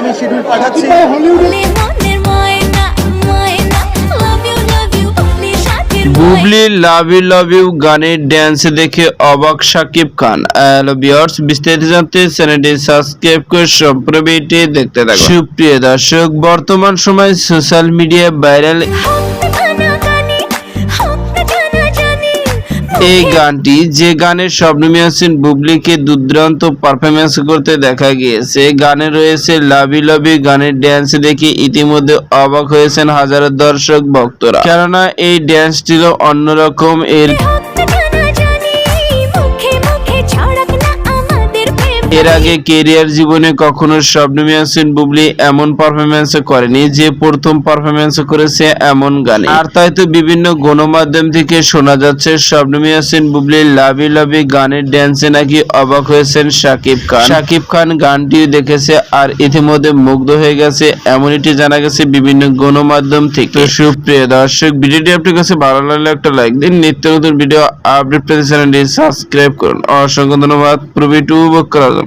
আমি শিডিউল পাঠাচ্ছি। Bubly love you love you গানের ড্যান্স দেখে অবাক সাকিব খান। হ্যালো বিয়ার্স বিস্তারিত জানতে চ্যানেলটি সাবস্ক্রাইব করে সম্প্রবিটি দেখতে থাকুন। সুপ্রিয় দর্শক বর্তমান সময় সোশ্যাল মিডিয়ায় ভাইরাল এই গানটি যে গানের স্বপ্ন মিয়াসিন বুবলিকে দুর্দান্ত পারফরমেন্স করতে দেখা গিয়েছে। গানে রয়েছে লাভি লাভি গানের ড্যান্স দেখে ইতিমধ্যে অবাক হয়েছেন হাজারো দর্শক, ভক্তরা। কেননা এই ড্যান্স ছিল অন্যরকম এর এর আগে কেরিয়ার জীবনে কখনো শবনমী হাসিন বুবলি এমন পারফরমেন্স করেনি যে প্রথম পারফরমেন্স করেছে এমন গানে। আর তাই তো বিভিন্ন গণমাধ্যম থেকে শোনা যাচ্ছে শবনমী হাসিন বুবলি লাভি লাভি গানের ড্যান্সে নাকি অবাক হয়েছেন শাকিব খান। শাকিব খান গানটি দেখেছে আর ইতিমধ্যে মুগ্ধ হয়ে গেছে এমনটি জানা গেছে বিভিন্ন গণমাধ্যম থেকে। সুপ্রিয় দর্শক, ভিডিওটি আপনার কাছে ভালো লাগলে একটা লাইক দিন। নিত্য নতুন ভিডিও আপডেট পেতে চ্যানেলটি সাবস্ক্রাইব করুন। অসংখ্য ধন্যবাদ। প্রবি টু জন্য